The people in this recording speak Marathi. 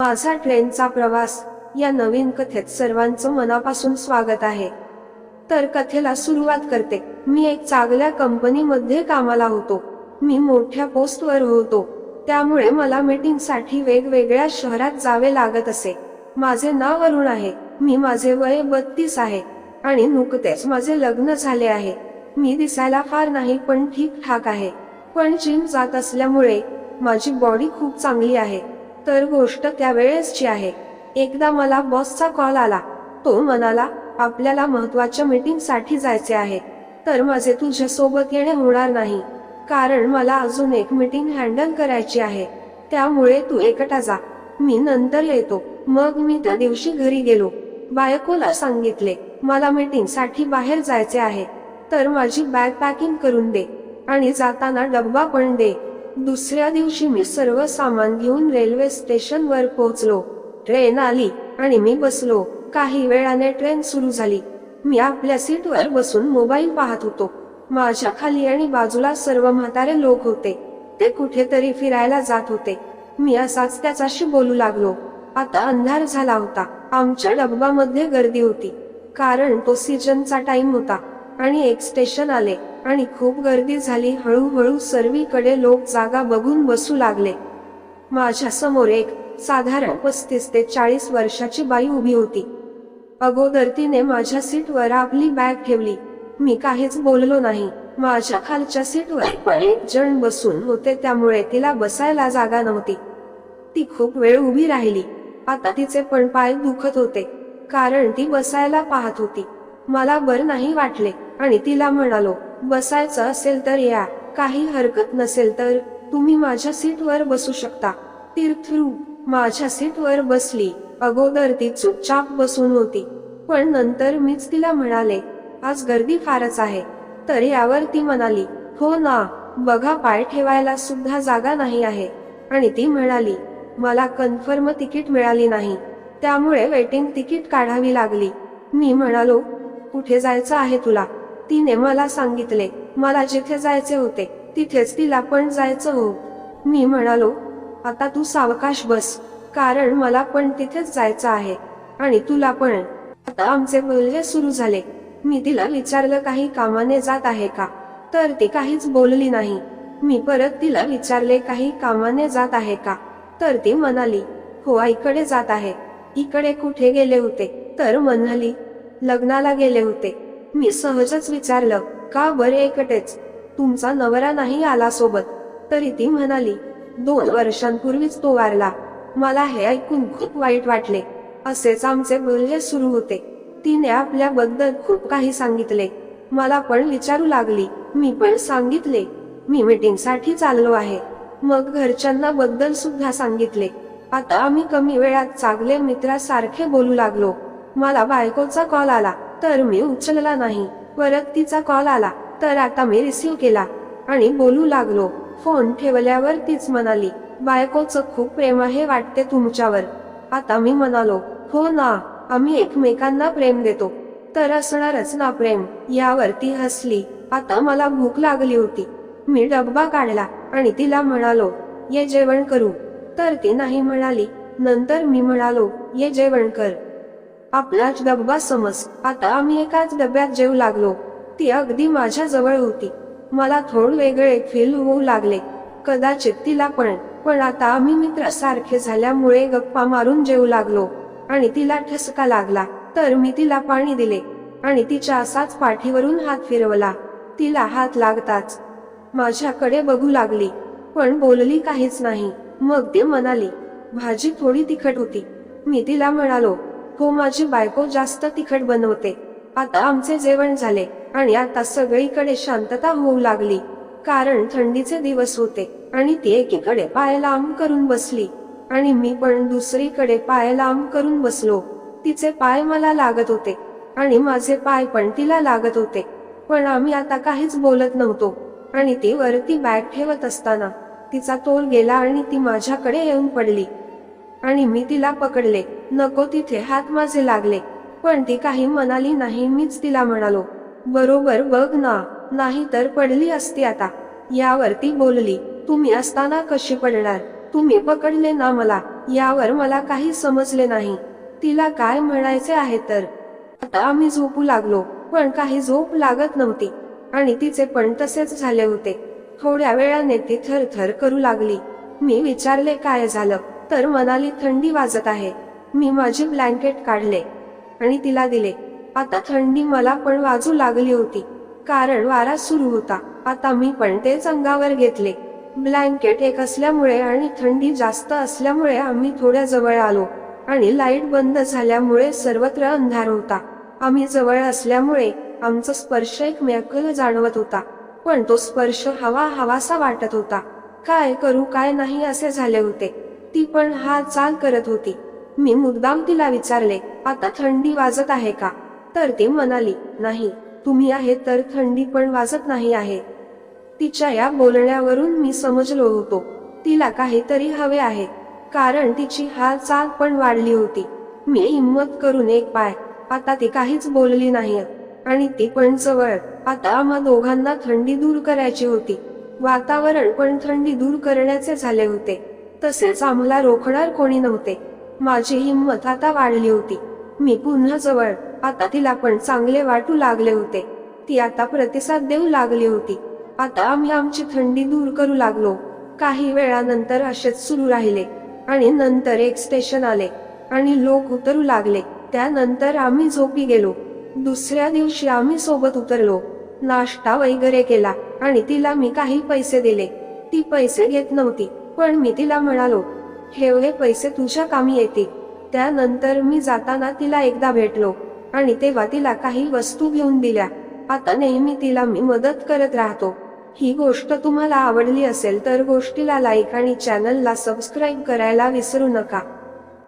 माझा ट्रेनचा प्रवास या नवीन कथेत सर्वांचं मनापासून स्वागत आहे. तर कथेला सुरुवात करते. मी एक चांगल्या कंपनीमध्ये कामाला होतो. मी मोठ्या पोस्टवर होतो. त्यामुळे मला मीटिंगसाठी वेगवेगळ्या शहरात जावे लागत असे. माझे नाव अरुण आहे. मी माझे वय बत्तीस आहे. आणि नुकतेच माझे लग्न झाले आहे. मी दिसायला फार नाही पण ठीक ठाक आहे. पण जिम जात असल्यामुळे माझी बॉडी खूप चांगली आहे. तर गोष्ट त्यावेळेसची आहे. एकदा मला बॉसचा कॉल आला. तो म्हणाला आपल्याला महत्त्वाच्या मीटिंगसाठी जायचे आहे. तर माझे तुझ्यासोबत येणे होणार नाही. कारण मला अजून एक मीटिंग हँडल करायची आहे. त्यामुळे तू एकटा जा. मी नंतर येतो. मग मी त्या दिवशी घरी गेलो. बायकोला सांगितले मला मीटिंगसाठी बाहेर जायचे आहे. तर माझी बॅग पॅकिंग करून दे. आणि जाताना डब्बा पण दे. दुसऱ्या दिवशी मी सर्व सामान घेऊन रेल्वे स्टेशनवर पोहोचलो. ट्रेन आली आणि मी बसलो. काही वेळाने ट्रेन सुरू झाली. मी आपल्या सीटवर बसून मोबाईल पाहत होतो. माझ्या खाली आणि बाजूला सर्व म्हातारे लोक होते. ते कुठेतरी फिरायला जात होते. मी असाच त्याच्याशी बोलू लागलो. आता अंधार झाला होता. आमच्या डब्बामध्ये गर्दी होती. कारण तो सीजनचा टाइम होता. आणि एक स्टेशन आले. आणि खूप गर्दी झाली. हळूहळू सर्वीकडे लोक जागा बघून बसू लागले. माझ्यासमोर एक साधारण पस्तीस ते चाळीस वर्षाची बाई उभी होती. अगोदर तिने माझ्या सीटवर आपली बॅग ठेवली. मी काहीच बोललो नाही. माझ्या खालच्या सीटवर एक जण बसून होते त्यामुळे तिला बसायला जागा नव्हती. ती खूप वेळ उभी राहिली. आता तिचे पण पाय दुखत होते कारण ती बसायला पाहत होती. मला बर नाही वाटले. आणि तिला म्हणालो बसायचं असेल तर या. काही हरकत नसेल तर तुम्ही माझ्या सीटवर बसू शकता. तीर्थरू माझ्या सीटवर बसली. अगोदर ती चुपचाप बसून होती. पण नंतर मीच तिला म्हणाले आज गर्दी फारच आहे. तर यावर ती म्हणाली हो ना. बघा पाय ठेवायला सुद्धा जागा नाही आहे. आणि ती म्हणाली मला कन्फर्म तिकीट मिळाली नाही. त्यामुळे वेटिंग तिकीट काढावी लागली. मी म्हणालो कुठे जायचं आहे तुला? तिने मला सांगितले मला जिथे जायचे होते तिथेच तिला पण जायचं हो. मी म्हणालो आता तू सावकाश बस कारण मला पण तिथेच जायचं आहे आणि तुला पण. आता आमचे बोलणे सुरू झाले. मी तिला विचारलं काही कामाने जात आहे का? तर ती काहीच बोलली नाही. मी परत तिला विचारले काही कामाने जात आहे का? तर ती म्हणाली हो आईकडे जात आहे. इकडे कुठे गेले होते? तर म्हणाली लग्नाला गेले होते. मी सहजच विचारलं का बरे एकटेच? तुमचा नवरा नाही आला सोबत तरी ती म्हणाली दोन वर्षांपूर्वीच तो वारला. मला हे ऐकून खूप वाईट वाटले. असेच आमचे बोलणे सुरू होते. तिने आपल्याबद्दल खूप काही सांगितले. मला पण विचारू लागली. मी पण सांगितले. मी मीटिंगसाठी चाललो आहे. मग घरच्यांना बद्दल सुद्धा सांगितले. आता आम्ही कमी वेळात चांगले मित्रासारखे बोलू लागलो. मला बायकोचा कॉल आला. तर मी उचलला नाही. परत तिचा कॉल आला तर आता मी रिसीव्ह केला. आणि बोलू लागलो. फोन ठेवल्यावर तीच म्हणाली बायकोचं खूप प्रेम आहे वाटते तुमच्यावर. आता मी म्हणालो हो ना आम्ही एकमेकांना प्रेम देतो. तर असणारच ना प्रेम? यावर ती हसली. आता मला भूक लागली होती. मी डब्बा काढला आणि तिला म्हणालो ये जेवण करू. तर ती नाही म्हणाली. नंतर मी म्हणालो ये जेवण कर. आपलाच डब्बा समज. आता आम्ही एकाच डब्यात जेव लागलो. ती अगदी माझ्या जवळ होती. मला थोड वेगळे फील होऊ लागले. कदाचित तिला पण. पण आता आम्ही मित्रासारखे झाल्यामुळे गप्पा मारून जेवू लागलो. आणि तिला ठसका लागला. तर मी तिला पाणी दिले. आणि तिच्या असाच पाठीवरून हात फिरवला. तिला हात लागताच. माझ्याकडे बघू लागली. पण बोलली काहीच नाही. मग ती म्हणाली भाजी थोडी तिखट होती. मी तिला म्हणालो हो माझी बायको जास्त तिखट बनवते. आता आमचे जेवण झाले आणि आता सगळीकडे शांतता होऊ लागली. कारण थंडीचे दिवस होते आणि ती एकीकडे पाय लांब करून बसली. आणि मी पण दुसरीकडे पाय लांब करून बसलो. तिचे पाय मला लागत होते आणि माझे पाय पण तिला लागत होते. पण आम्ही आता काहीच बोलत नव्हतो. आणि ती वरती बॅग ठेवत असताना तिचा तोल गेला आणि ती माझ्याकडे येऊन पडली. आणि मी तिला पकडले. नको तिथे हात माझे लागले. पण ती काही म्हणाली नाही मीच तिला म्हणालो. बरोबर बघ ना नाही तर पडली असती आता. यावर ती बोलली तुम्ही असताना कशी पडणार? तुम्ही पकडले ना मला यावर मला काही समजले नाही. तिला काय म्हणायचे आहे तर? आता आम्ही झोपू लागलो पण काही झोप लागत नव्हती. आणि तिचे पण तसेच झाले होते. थोड्या वेळाने ती थरथर करू लागली. मी विचारले काय झालं? तर मनाली थंडी वाजत आहे. मी माझे ब्लँकेट काढले आणि तिला दिले. आता थंडी मला पण वाजू लागली होती. कारण वारा सुरू होता. आता मी पण तेच अंगावर घेतले. ब्लँकेट एक असल्यामुळे आणि थंडी जास्त असल्यामुळे आम्ही थोड्या जवळ आलो आणि लाइट बंद झाल्यामुळे सर्वत्र अंधार होता. आम्ही जवळ असल्यामुळे आमचा स्पर्श एकमेकाला जाणवत होता. पण तो स्पर्श हवा हवासा वाटत होता. काय करू काय नाही असे झाले होते. ती पण हा चाल करत होती. मी मुद्दाम तिला विचारले आता थंडी वाजत आहे का? तर ती म्हणाली नाही तुम्ही आहे तर थंडी पण वाजत नाही आहे. तिच्या या बोलण्यावरून मी समजलो होतो. तिला काहीतरी हवे आहे कारण तिची हालचाल पण वाढली होती. मी हिंमत करून एक पाय आता ती काहीच बोलली नाही आणि ती पण जवळ आता आम्हा दोघांना थंडी दूर करायची होती. वातावरण पण थंडी दूर करण्याचे झाले होते. तसेच आम्हाला रोखणार कोणी नव्हते. माझी हिंमत आता वाढली होती. मी पुन्हा जवळ आता तिला पण चांगले वाटू लागले होते. ती आता प्रतिसाद देऊ लागली होती. आता आम्ही आमची थंडी दूर करू लागलो. काही वेळानंतर असेच सुरू राहिले. आणि नंतर एक स्टेशन आले. आणि लोक उतरू लागले. त्यानंतर आम्ही झोपी गेलो. दुसऱ्या दिवशी आम्ही सोबत उतरलो. नाश्ता वगैरे केला. आणि तिला मी काही पैसे दिले. ती पैसे घेत नव्हती. पण मी तिला म्हणालो ठेवले पैसे तुझ्या कामी येतील त्यानंतर मी जाताना तिला एकदा भेटलो आणि तेव्हा तिला काही वस्तू घेऊन दिल्या. आता नेहमी तिला मी मदत करत राहतो. ही गोष्ट तुम्हाला आवडली असेल तर गोष्टीला लाईक आणि चॅनलला सबस्क्राईब करायला विसरू नका.